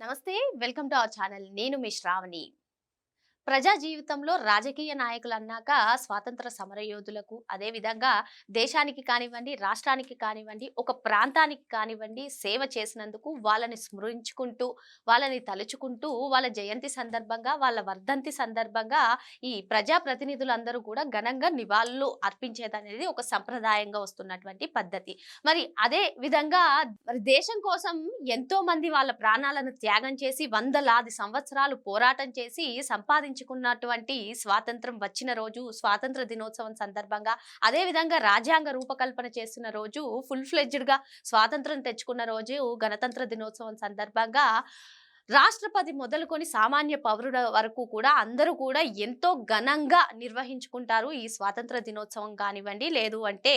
నమస్తే welcome to our channel. నేను మీ శ్రావణి. ప్రజా జీవితంలో రాజకీయ నాయకులు అన్నాక స్వాతంత్ర సమరయోధులకు అదే విధంగా దేశానికి కానివ్వండి రాష్ట్రానికి కానివ్వండి ఒక ప్రాంతానికి కానివ్వండి సేవ చేసినందుకు వాళ్ళని స్మరించుకుంటూ వాళ్ళని తలుచుకుంటూ వాళ్ళ జయంతి సందర్భంగా వాళ్ళ వర్ధంతి సందర్భంగా ఈ ప్రజా ప్రతినిధులందరూ కూడా ఘనంగా నివాళులు అర్పించేదనేది ఒక సంప్రదాయంగా వస్తున్నటువంటి పద్ధతి. మరి అదే విధంగా మరి దేశం కోసం ఎంతో మంది వాళ్ళ ప్రాణాలను త్యాగం చేసి వందలాది సంవత్సరాలు పోరాటం చేసి సంపాదించుకున్నటువంటి స్వాతంత్రం వచ్చిన రోజు స్వాతంత్ర దినోత్సవం సందర్భంగా అదే విధంగా రాజ్యాంగ రూపకల్పన చేస్తున్న రోజు ఫుల్ ఫ్లెడ్జ్డ్గా స్వాతంత్రం తెచ్చుకున్న రోజు గణతంత్ర దినోత్సవం సందర్భంగా రాష్ట్రపతి మొదలుకొని సామాన్య పౌరుల వరకు కూడా అందరూ కూడా ఎంతో ఘనంగా నిర్వహించుకుంటారు ఈ స్వాతంత్ర దినోత్సవం కానివ్వండి లేదు అంటే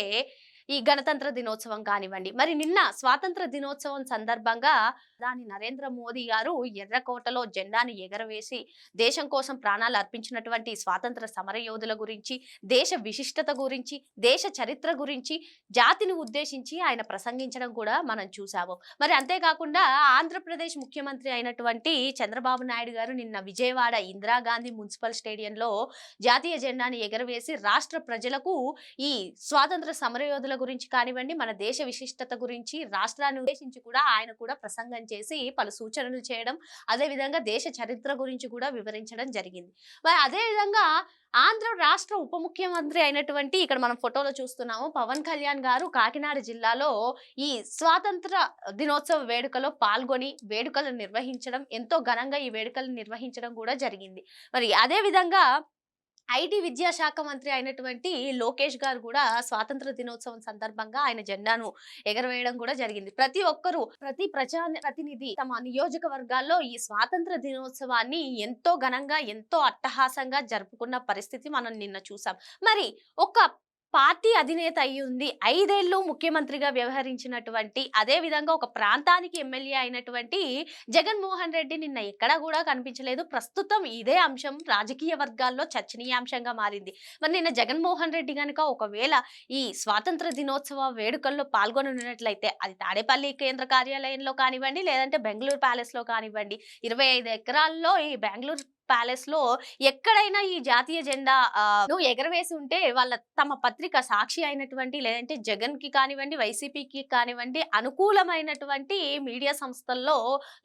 ఈ గణతంత్ర దినోత్సవం కానివ్వండి. మరి నిన్న స్వాతంత్ర దినోత్సవం సందర్భంగా దాని నరేంద్ర మోదీ గారు ఎర్రకోటలో జెండాను ఎగరవేసి దేశం కోసం ప్రాణాలు అర్పించినటువంటి స్వాతంత్ర సమరయోధుల గురించి దేశ విశిష్టత గురించి దేశ చరిత్ర గురించి జాతిని ఉద్దేశించి ఆయన ప్రసంగించడం కూడా మనం చూసాము మరి అంతేకాకుండా ఆంధ్రప్రదేశ్ ముఖ్యమంత్రి అయినటువంటి చంద్రబాబు నాయుడు గారు నిన్న విజయవాడ ఇందిరాగాంధీ మున్సిపల్ స్టేడియంలో జాతీయ జెండాను ఎగరవేసి రాష్ట్ర ప్రజలకు ఈ స్వాతంత్ర సమరయోధుల గురించి కానివ్వండి మన దేశ విశిష్టత గురించి రాష్ట్రాన్ని ఉద్దేశించి కూడా ఆయన కూడా ప్రసంగం చేసి పలు సూచనలు చేయడం అదే విధంగా దేశ చరిత్ర గురించి కూడా వివరించడం జరిగింది. మరి అదే విధంగా ఆంధ్ర రాష్ట్ర ఉప ముఖ్యమంత్రి అయినటువంటి ఇక్కడ మనం ఫోటోలో చూస్తున్నాము పవన్ కళ్యాణ్ గారు కాకినాడ జిల్లాలో ఈ స్వాతంత్ర దినోత్సవ వేడుకలో పాల్గొని వేడుకలు నిర్వహించడం ఎంతో ఘనంగా ఈ వేడుకలు నిర్వహించడం కూడా జరిగింది. మరి అదేవిధంగా ఐటీ విద్యాశాఖ మంత్రి అయినటువంటి లోకేష్ గారు కూడా స్వాతంత్ర దినోత్సవం సందర్భంగా ఆయన జెండాను ఎగరవేయడం కూడా జరిగింది. ప్రతి ఒక్కరూ ప్రతి ప్రజా ప్రతినిధి తమ నియోజకవర్గాల్లో ఈ స్వాతంత్ర దినోత్సవాన్ని ఎంతో ఘనంగా ఎంతో అట్టహాసంగా జరుపుకున్న పరిస్థితి మనం నిన్న చూసాం. మరి ఒక పార్టీ అధినేత అయి ఉంది ఐదేళ్ళు ముఖ్యమంత్రిగా వ్యవహరించినటువంటి అదే విధంగా ఒక ప్రాంతానికి ఎమ్మెల్యే అయినటువంటి జగన్మోహన్ రెడ్డి నిన్న ఎక్కడా కూడా కనిపించలేదు. ప్రస్తుతం ఇదే అంశం రాజకీయ వర్గాల్లో చర్చనీయాంశంగా మారింది. మరి నిన్న జగన్మోహన్ రెడ్డి కనుక ఒకవేళ ఈ స్వాతంత్ర దినోత్సవ వేడుకల్లో పాల్గొనున్నట్లయితే అది తాడేపల్లి కేంద్ర కార్యాలయంలో కానివ్వండి లేదంటే బెంగళూరు ప్యాలెస్లో కానివ్వండి ఇరవై ఐదు ఎకరాల్లో ఈ బెంగళూరు ప్యాలెస్లో ఎక్కడైనా ఈ జాతీయ జెండా ఎగరవేసి ఉంటే వాళ్ళ తమ పత్రిక సాక్షి అయినటువంటి లేదంటే జగన్కి కానివ్వండి వైసీపీకి కానివ్వండి అనుకూలమైనటువంటి మీడియా సంస్థల్లో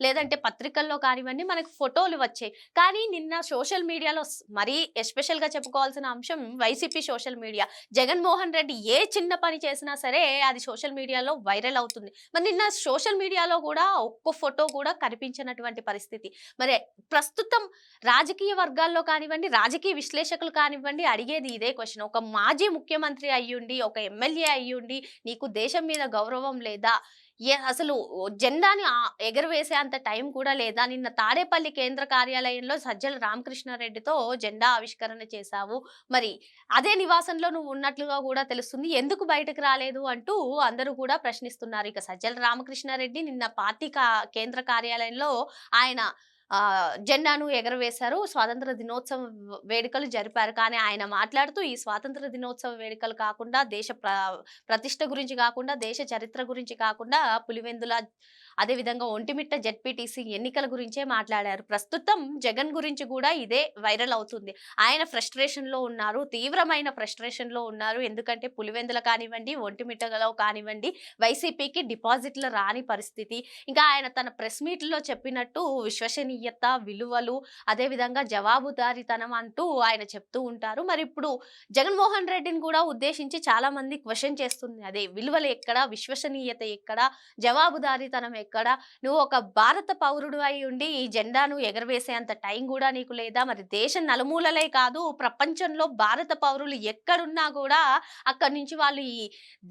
లేదంటే పత్రికల్లో కానివ్వండి మనకు ఫోటోలు వచ్చాయి. కానీ నిన్న సోషల్ మీడియాలో మరీ ఎస్పెషల్గా చెప్పుకోవాల్సిన అంశం YCP social media. Jaganmohan Reddy ఏ చిన్న పని చేసినా సరే అది సోషల్ మీడియాలో వైరల్ అవుతుంది. మరి నిన్న సోషల్ మీడియాలో కూడా ఒక్క ఫోటో కూడా కనిపించినటువంటి పరిస్థితి. మరి ప్రస్తుతం రాజకీయ వర్గాల్లో కానివ్వండి రాజకీయ విశ్లేషకులు కానివ్వండి అడిగేది ఇదే క్వశ్చన్ ఒక మాజీ ముఖ్యమంత్రి అయ్యుండి ఒక ఎమ్మెల్యే అయ్యుండి నీకు దేశం మీద గౌరవం లేదా? ఏ అసలు జెండాని ఎగరవేసే అంత టైం కూడా లేదా? నిన్న తాడేపల్లి కేంద్ర కార్యాలయంలో సజ్జల రామకృష్ణారెడ్డితో జెండా ఆవిష్కరణ చేశావు. మరి అదే నివాసంలో నువ్వు ఉన్నట్లుగా కూడా తెలుస్తుంది. ఎందుకు బయటకు రాలేదు అంటూ అందరూ కూడా ప్రశ్నిస్తున్నారు. ఇక సజ్జల రామకృష్ణారెడ్డి నిన్న పార్టీ కా- కేంద్ర కార్యాలయంలో ఆయన జెండాను ఎగరవేశారు. స్వాతంత్ర దినోత్సవ వేడుకలు జరిపారు. కానీ ఆయన మాట్లాడుతూ ఈ స్వాతంత్ర దినోత్సవ వేడుకలు కాకుండా దేశ ప్ర ప్రతిష్ట గురించి కాకుండా దేశ చరిత్ర గురించి కాకుండా పులివెందుల అదేవిధంగా ఒంటిమిట్ట జెడ్పీటీసీ ఎన్నికల గురించే మాట్లాడారు. ప్రస్తుతం జగన్ గురించి కూడా ఇదే వైరల్ అవుతుంది. ఆయన ఫ్రస్ట్రేషన్లో ఉన్నారు తీవ్రమైన ఫ్రస్ట్రేషన్లో ఉన్నారు. ఎందుకంటే పులివెందుల కానివ్వండి ఒంటిమిట్టలో కానివ్వండి వైసీపీకి డిపాజిట్లు రాని పరిస్థితి. ఇంకా ఆయన తన ప్రెస్ మీట్లో చెప్పినట్టు విశ్వసనీయత విలువలు అదేవిధంగా జవాబుదారీతనం అంటూ ఆయన చెప్తూ ఉంటారు. మరి ఇప్పుడు జగన్మోహన్ రెడ్డిని కూడా ఉద్దేశించి చాలా మంది క్వశ్చన్ చేస్తుంది. అదే విలువలు ఎక్కడ విశ్వసనీయత ఎక్కడ జవాబుదారీతనం ఎక్కడ? నువ్వు ఒక భారత పౌరుడు అయి ఉండి ఈ జెండాను ఎగరవేసేంత టైం కూడా నీకు లేదా? మరి దేశ నలుమూలలే కాదు ప్రపంచంలో భారత పౌరులు ఎక్కడున్నా కూడా అక్కడి నుంచి వాళ్ళు ఈ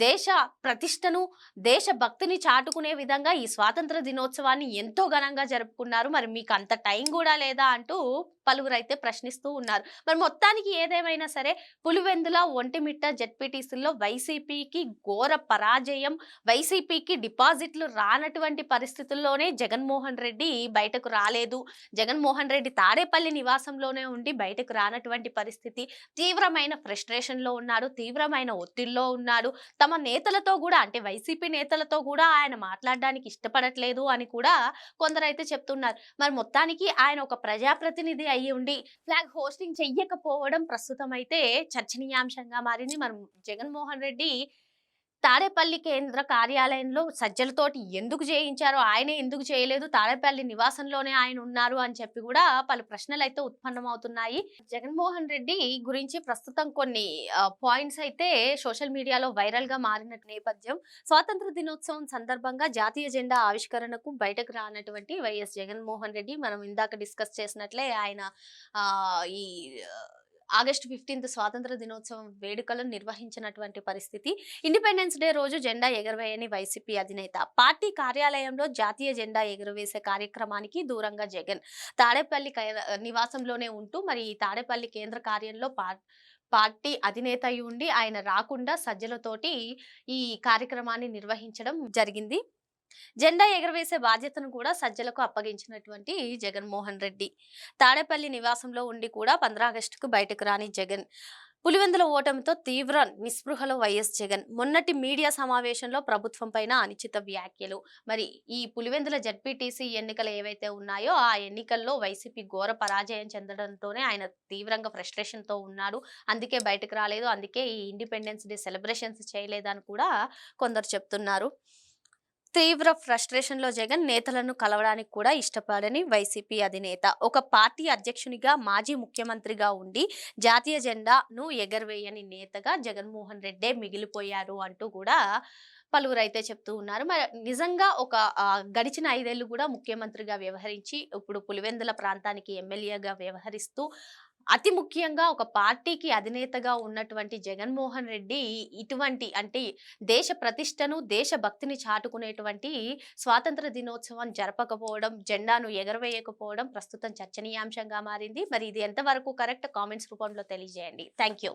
దేశ ప్రతిష్టను దేశ భక్తిని చాటుకునే విధంగా ఈ స్వాతంత్ర దినోత్సవాన్ని ఎంతో ఘనంగా జరుపుకున్నారు. మరి మీకు అంత టైం కూడా లేదా? అంటూ పలువురు అయితే ప్రశ్నిస్తూ ఉన్నారు. మరి మొత్తానికి ఏదేమైనా సరే పులివెందుల ఒంటిమిట్ట జెడ్పీటీసీలో వైసీపీకి ఘోర పరాజయం వైసీపీకి డిపాజిట్లు రానటువంటి పరిస్థితుల్లోనే జగన్మోహన్ రెడ్డి బయటకు రాలేదు. జగన్మోహన్ రెడ్డి తాడేపల్లి నివాసంలోనే ఉండి బయటకు రానటువంటి పరిస్థితి తీవ్రమైన ఫ్రస్ట్రేషన్లో ఉన్నాడు తీవ్రమైన ఒత్తిడిలో ఉన్నాడు. తమ నేతలతో కూడా అంటే వైసీపీ నేతలతో కూడా ఆయన మాట్లాడడానికి ఇష్టపడట్లేదు అని కూడా కొందరైతే చెప్తున్నారు. మరి మొత్తానికి ఆయన ఒక ప్రజాప్రతినిధి అయ్యి ఉండి ఫ్లాగ్ హోస్టింగ్ చెయ్యకపోవడం ప్రస్తుతం అయితే చర్చనీయాంశంగా మారింది. మనం జగన్మోహన్ రెడ్డి తాడేపల్లి కేంద్ర కార్యాలయంలో సజ్జలతోటి ఎందుకు చేయించారో ఆయనే ఎందుకు చేయలేదు తాడేపల్లి నివాసంలోనే ఆయన ఉన్నారు అని చెప్పి కూడా పలు ప్రశ్నలు అయితే ఉత్పన్నమవుతున్నాయి. జగన్మోహన్ రెడ్డి గురించి ప్రస్తుతం కొన్ని పాయింట్స్ అయితే సోషల్ మీడియాలో వైరల్గా మారిన నేపథ్యం స్వాతంత్ర దినోత్సవం సందర్భంగా జాతీయ జెండా ఆవిష్కరణకు బయటకు రానటువంటి వైఎస్ జగన్మోహన్ రెడ్డి మనం ఇందాక డిస్కస్ చేసినట్లే ఆయన ఈ ఆగస్టు ఫిఫ్టీన్త్ స్వాతంత్ర దినోత్సవం వేడుకలను నిర్వహించినటువంటి పరిస్థితి. ఇండిపెండెన్స్ డే రోజు జెండా ఎగరవేయని వైసీపీ అధినేత. పార్టీ కార్యాలయంలో జాతీయ జెండా ఎగురవేసే కార్యక్రమానికి దూరంగా జగన్. తాడేపల్లి కై- నివాసంలోనే ఉంటూ మరి ఈ తాడేపల్లి కేంద్ర కార్యంలో పార్టీ అధినేత అయి ఉండి ఆయన రాకుండా సజ్జలతోటి ఈ కార్యక్రమాన్ని నిర్వహించడం జరిగింది. జెండా ఎగరవేసే బాధ్యతను కూడా సజ్జలకు అప్పగించినటువంటి జగన్మోహన్ రెడ్డి. తాడేపల్లి నివాసంలో ఉండి కూడా పంద్రాగస్టుకు బయటకు రాని జగన్ పులివెందుల ఓటమితో తీవ్ర నిస్పృహలో వైఎస్ జగన్. మొన్నటి మీడియా సమావేశంలో ప్రభుత్వం పైన అనిచిత వ్యాఖ్యలు. మరి ఈ పులివెందుల జడ్పీటీసీ ఎన్నికలు ఏవైతే ఉన్నాయో ఆ ఎన్నికల్లో వైసీపీ ఘోర పరాజయం చెందడంతోనే ఆయన తీవ్రంగా ఫ్రస్ట్రేషన్తో ఉన్నాడు. అందుకే బయటకు రాలేదు. అందుకే ఈ ఇండిపెండెన్స్ డే సెలబ్రేషన్స్ చేయలేదని కూడా కొందరు చెప్తున్నారు. తీవ్ర ఫ్రస్ట్రేషన్లో జగన్ నేతలను కలవడానికి కూడా ఇష్టపడని వైసీపీ అధినేత. ఒక పార్టీ అధ్యక్షునిగా మాజీ ముఖ్యమంత్రిగా ఉండి జాతీయ జెండాను ఎగరవేయని నేతగా జగన్మోహన్ రెడ్డే మిగిలిపోయారు అంటూ కూడా పలువురు అయితే చెప్తూ ఉన్నారు. మరి నిజంగా ఒక గడిచిన ఐదేళ్ళు కూడా ముఖ్యమంత్రిగా వ్యవహరించి ఇప్పుడు పులివెందుల ప్రాంతానికి ఎమ్మెల్యేగా వ్యవహరిస్తూ అతి ముఖ్యంగా ఒక పార్టీకి అధినేతగా ఉన్నటువంటి జగన్మోహన్ రెడ్డి ఇటువంటి అంటే దేశ ప్రతిష్టను దేశభక్తిని చాటుకునేటువంటి స్వాతంత్ర దినోత్సవం జరపకపోవడం జెండాను ఎగరవేయకపోవడం ప్రస్తుతం చర్చనీయాంశంగా మారింది. మరి ఇది ఎంతవరకు కరెక్ట్ కామెంట్స్ రూపంలో తెలియజేయండి. Thank you